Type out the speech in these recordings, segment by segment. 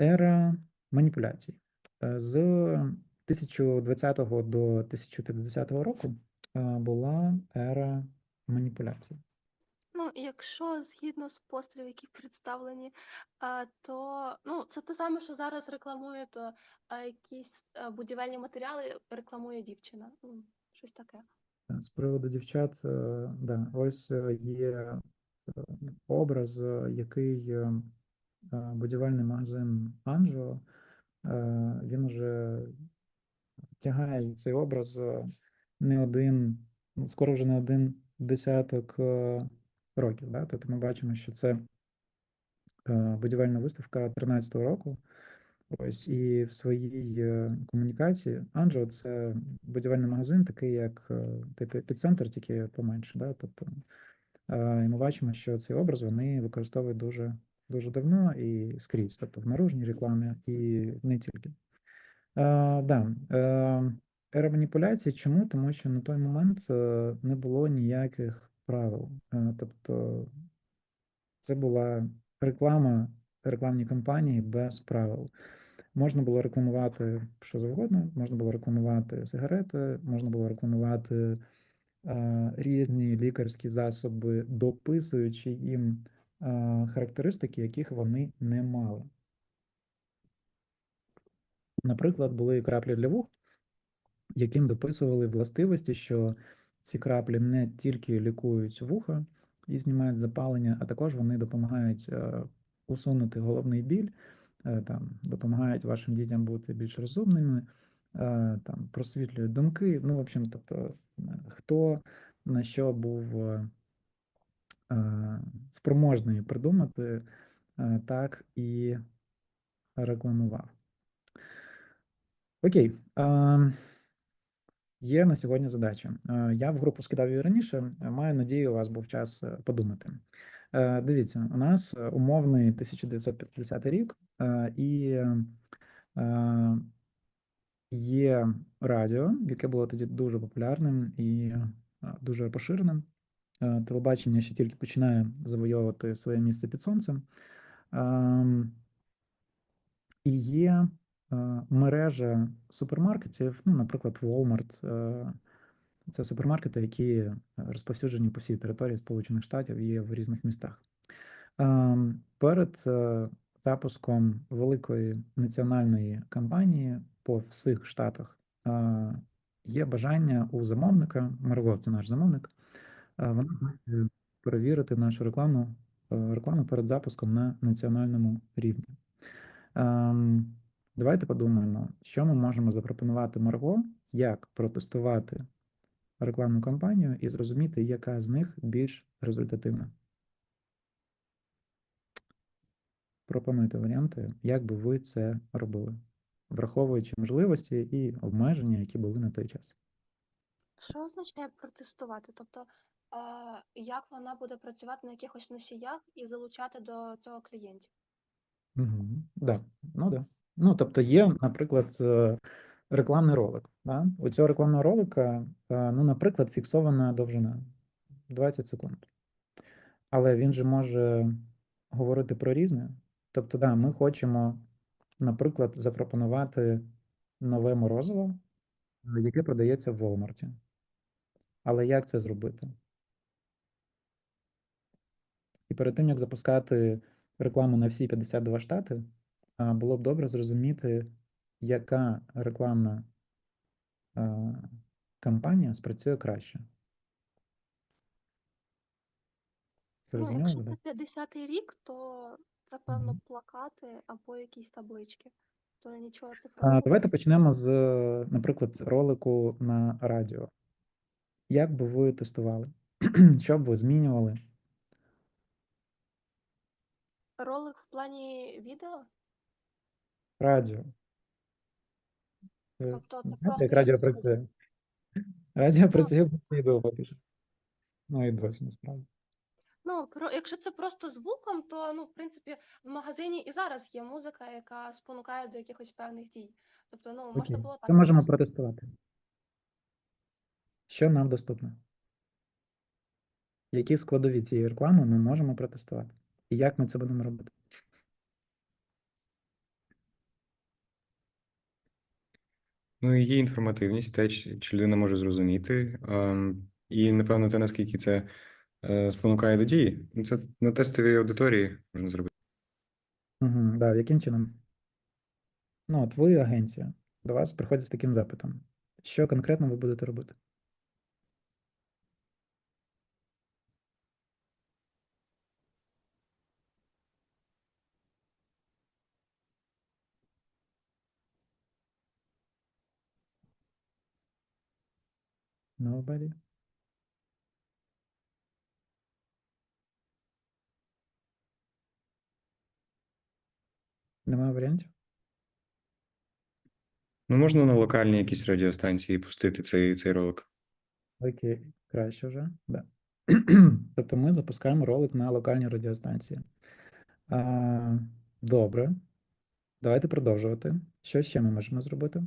ера маніпуляцій. Е, З 1020 до 1050 року е, була ера маніпуляцій. Ну, якщо згідно з постерів, які представлені, то ну, це те саме, що зараз рекламують якісь будівельні матеріали, рекламує дівчина. Ну, щось таке. З приводу дівчат, е, да, ось е, є е, образ, е, який е, е, будівельний магазин Анджо, е, він вже тягає цей образ е, не один, ну, скоро вже не один десяток е, років. Да? Тобто ми бачимо, що це е, будівельна виставка 13-го року. Ось і в своїй е, комунікації Анджо це будівельний магазин, такий як е, типу епіцентр, тільки поменше. Да? Тобто, е, і ми бачимо, що цей образ вони використовують дуже дуже давно і скрізь, тобто в наружній рекламі і не тільки. Е, да, е, ера маніпуляцій. Чому? Тому що на той момент е, не було ніяких правил. Е, тобто це була реклама, рекламні кампанії без правил. Можна було рекламувати що завгодно, можна було рекламувати сигарети, можна було рекламувати е, різні лікарські засоби, дописуючи їм характеристики, яких вони не мали. Наприклад, були краплі для вух, яким дописували властивості, що ці краплі не тільки лікують вуха і знімають запалення, а також вони допомагають е, усунути головний біль, е, там, допомагають вашим дітям бути більш розумними, е, там, просвітлюють думки. Ну, в общем, тобто, е, хто на що був е, е, спроможний придумати, е, так і рекламував. Окей. Є на сьогодні задача. Я в групу скидав її раніше. Маю надію, у вас був час е, подумати. Е, Дивіться, у нас е, умовний 1950 рік, е, і е, є радіо, яке було тоді дуже популярним і е, дуже поширеним. Е, Телебачення ще тільки починає завойовувати своє місце під сонцем. Ем, І є е, мережа супермаркетів, ну, наприклад, Walmart. Це супермаркети, які розповсюджені по всій території Сполучених Штатів і в різних містах. Перед запуском великої національної кампанії по всіх штатах є бажання у замовника, Марго, це наш замовник, вона хоче перевірити нашу рекламу, е, рекламу перед запуском на національному рівні. Ем, Давайте подумаємо, що ми можемо запропонувати Марго, як протестувати рекламну кампанію і зрозуміти, яка з них більш результативна. Пропонуйте варіанти, як би ви це робили, враховуючи можливості і обмеження, які були на той час. Що означає протестувати? Тобто, як вона буде працювати на якихось носіях і залучати до цього клієнтів? Угу. Да. Ну да. Ну, тобто є, наприклад, е, рекламний ролик. Да? У цього рекламного ролика, е, ну, наприклад, фіксована довжина 20 секунд. Але він же може говорити про різне. Тобто, да, ми хочемо, наприклад, запропонувати нове морозиво, е, яке продається в Walmart. Але як це зробити? І перед тим, як запускати рекламу на всі 52 штати, було б добре зрозуміти, яка рекламна кампанія спрацює краще. Ну, якщо це 50-й рік, то це певно Мгм. плакати або якісь таблички. То нічого цифрового. давайте почнемо з, наприклад, ролику на радіо. Як би ви тестували? Що б ви змінювали? Ролик в плані відео? Радіо. Тобто це знаєте, просто як радіо працює? Радіо працює без відео поки. Ну і досі насправді. Ну, про, якщо це просто звуком, то ну, в принципі, в магазині і зараз є музика, яка спонукає до якихось певних дій. Тобто, ну, можна Окей. було так Що можемо протестувати? Що нам доступно? Які складові цієї реклами ми можемо протестувати? І як ми це будемо робити? Ну, є інформативність, те, чи, чи людина може зрозуміти. ем, І, напевно, те, наскільки це е, спонукає до дії. Ну, Це на тестовій аудиторії можна зробити. Угу, да, яким чином? Ну, от ви агенція, до вас приходять з таким запитом. Що конкретно ви будете робити? Nobody? Немає варіантів? Ну, можна на локальній якійсь радіостанції пустити цей, цей ролик. Окей, краще вже. Да. Тобто ми запускаємо ролик на локальній радіостанції. А, добре. Давайте продовжувати. Що ще ми можемо зробити?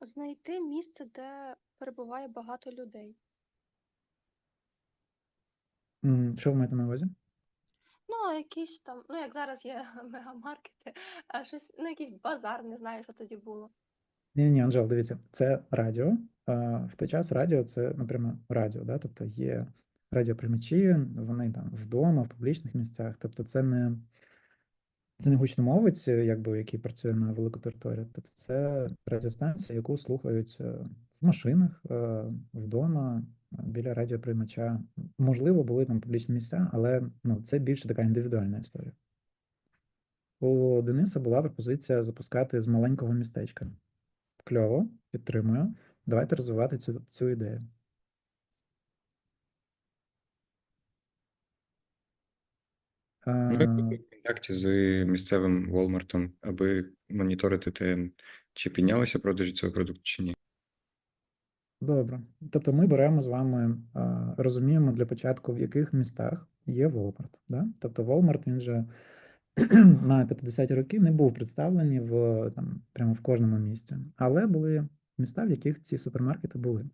Знайти місце, де перебуває багато людей. М, Що ви маєте на увазі? Ну, якісь там, ну як зараз є мегамаркети, а щось, ну якийсь базар, не знаю, що тоді було. Ні, ні, Анжел, дивіться, це радіо. А, в той час радіо це, напряму, радіо, да? тобто є радіоприймачі, вони там вдома, в публічних місцях. Тобто це не, це не гучномовець, е, якби, який працює на велику територію. Тобто це радіостанція, яку слухають е, в машинах, е, вдома, біля радіоприймача. Можливо, були там публічні місця, але ну, це більше така індивідуальна історія. У Дениса була пропозиція запускати з маленького містечка. Кльово, підтримую. Давайте розвивати цю, цю ідею. Ну, в контакті з місцевим Walmart, аби моніторити те, чи піднялися продажі цього продукту, чи ні. Добре. Тобто ми беремо з вами, розуміємо для початку, в яких містах є Walmart. Да? Тобто Walmart, він же на 50-ті роки не був представлений в, там, прямо в кожному місті, але були міста, в яких ці супермаркети були.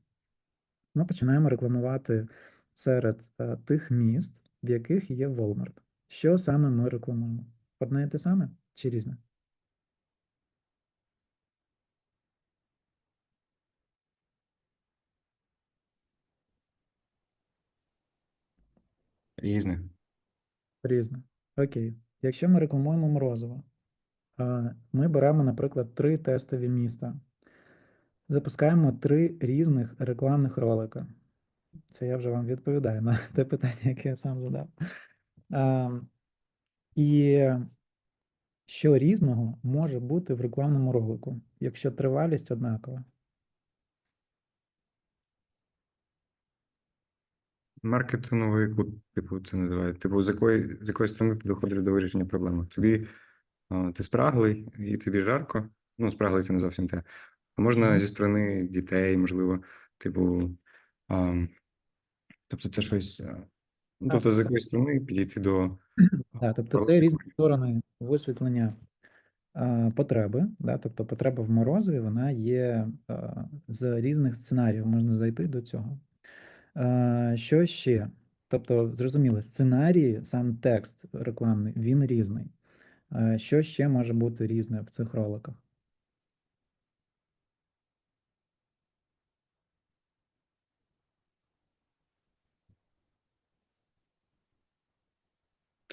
Ми починаємо рекламувати серед е, тих міст, в яких є Walmart. Що саме ми рекламуємо? Одне і те саме чи різне? Різне. Різне. Окей. Якщо ми рекламуємо морозиво, ми беремо, наприклад, три тестові міста, запускаємо три різних рекламних ролика. Це я вже вам відповідаю на те питання, яке я сам задав. А, І що різного може бути в рекламному ролику, якщо тривалість однакова? Маркетинговий кут, типу, це називають. Типу, з якої, з якої сторони ти доходиш до вирішення проблеми. Тобі ти спраглий, і тобі жарко. Ну, спраглий це не зовсім те. А можна зі сторони дітей, можливо, типу. А, тобто, це щось. Ну, тобто, з якоїсь сторони підійти до. Так, тобто це різні сторони висвітлення а, потреби. Да? Тобто потреба в морозиві, вона є а, з різних сценаріїв, можна зайти до цього. А, Що ще? Тобто, зрозуміло, сценарії, сам текст рекламний, він різний. А, Що ще може бути різне в цих роликах?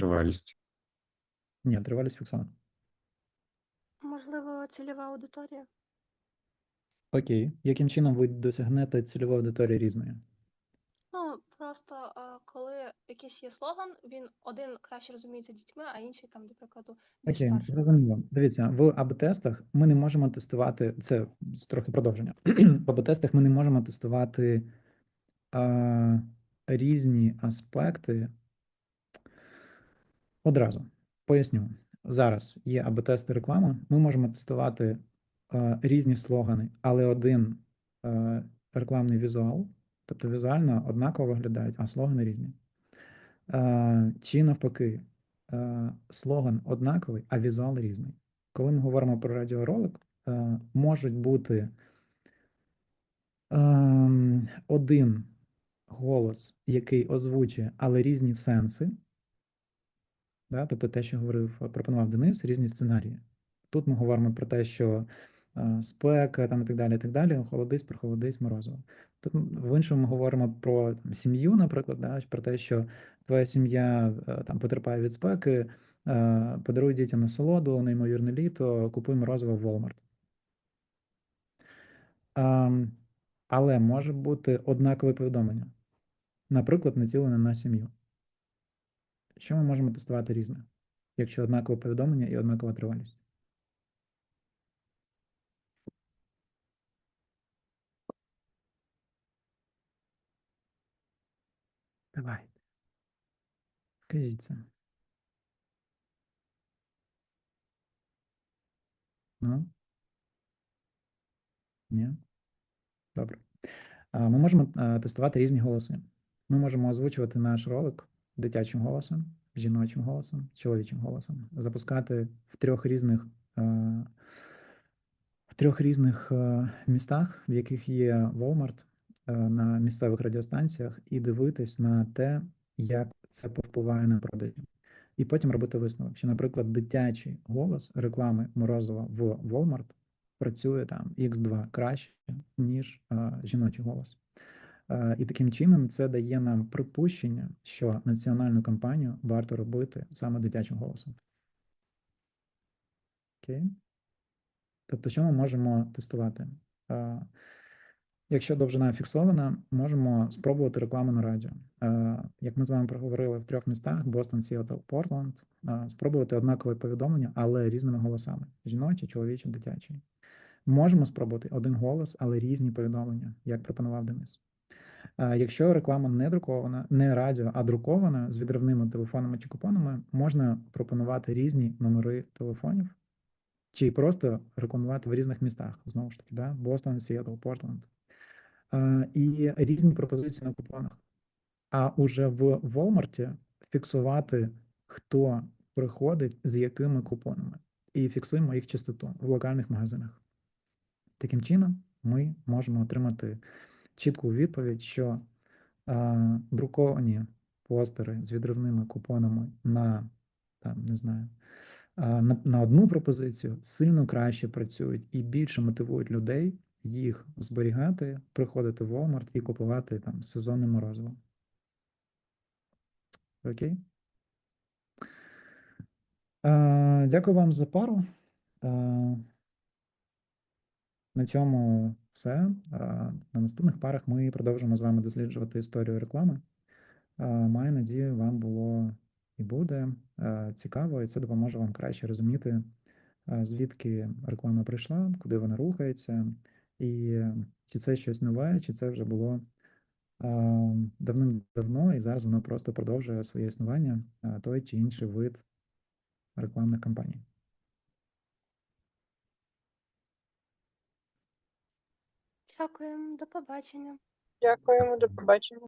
Тривалість. Ні, тривалість фіксована. Можливо, цільова аудиторія. Окей. Яким чином ви досягнете цільової аудиторії різної? Ну, просто а, коли якийсь є слоган, він один краще розуміється дітьми, а інший там, до прикладу, більш Окей, зрозуміло. Дивіться, в АБ-тестах ми не можемо тестувати, це трохи продовження. В АБ-тестах ми не можемо тестувати а, різні аспекти одразу. Поясню. Зараз є АБ-тести реклами, ми можемо тестувати а, різні слогани, але один а, рекламний візуал, тобто візуально однаково виглядають, а слогани різні. Е, Чи навпаки, е, слоган однаковий, а візуал різний. Коли ми говоримо про радіоролик, е, можуть бути ем, один голос, який озвучує, але різні сенси. Да? Тобто те, що говорив, пропонував Денис, різні сценарії. Тут ми говоримо про те, що е, спека там і так далі, і так далі, холодись, прохолодись, морозиво. Тут в іншому ми говоримо про сім'ю, наприклад, да, про те, що твоя сім'я е, там потерпає від спеки, е, подаруй дітям насолоду, неймовірне літо, купуй морозиво в Walmart. Але може бути однакове повідомлення, наприклад, націлене на сім'ю. Що ми можемо тестувати різне, якщо однакове повідомлення і однакова тривалість? Давайте. Скажіть це. Ну? Ні? Добре. Ми можемо тестувати різні голоси. Ми можемо озвучувати наш ролик дитячим голосом, жіночим голосом, чоловічим голосом, запускати в трьох різних, в трьох різних містах, в яких є Walmart, на місцевих радіостанціях, і дивитись на те, як це повпливає на продажі. І потім робити висновок, що, наприклад, дитячий голос реклами Морозова в Walmart працює там X2 краще, ніж е, жіночий голос. Е, і таким чином це дає нам припущення, що національну кампанію варто робити саме дитячим голосом. Окей? Тобто, що ми можемо тестувати? Е, Якщо довжина фіксована, можемо спробувати рекламу на радіо. Е, Як ми з вами проговорили в трьох містах: Бостон, Сіатл, Портленд, е, спробувати однакове повідомлення, але різними голосами: жіночий, чоловічий, дитячий. Можемо спробувати один голос, але різні повідомлення, як пропонував Денис. Якщо реклама не друкована, не радіо, а друкована з відривними телефонами чи купонами, можна пропонувати різні номери телефонів, чи просто рекламувати в різних містах. Знову ж таки, да? Бостон, Сіатл, Портленд. І різні пропозиції на купонах. А уже в Walmart фіксувати, хто приходить з якими купонами, і фіксуємо їх частоту в локальних магазинах. Таким чином, ми можемо отримати чітку відповідь, що е, друковані постери з відривними купонами на там, не знаю, е, на, на одну пропозицію сильно краще працюють і більше мотивують людей їх зберігати, приходити в Walmart і купувати там сезонне морозиво. Окей. Е, дякую вам за пару. Е, на цьому все. На наступних парах ми продовжимо з вами досліджувати історію реклами. Маю надію, вам було і буде цікаво, і це допоможе вам краще розуміти, звідки реклама прийшла, куди вона рухається, і е, чи це щось нове, чи це вже було давним-давно, і зараз воно просто продовжує своє існування, той чи інший вид рекламних кампаній. Дякуємо, до побачення. Дякуємо, до побачення.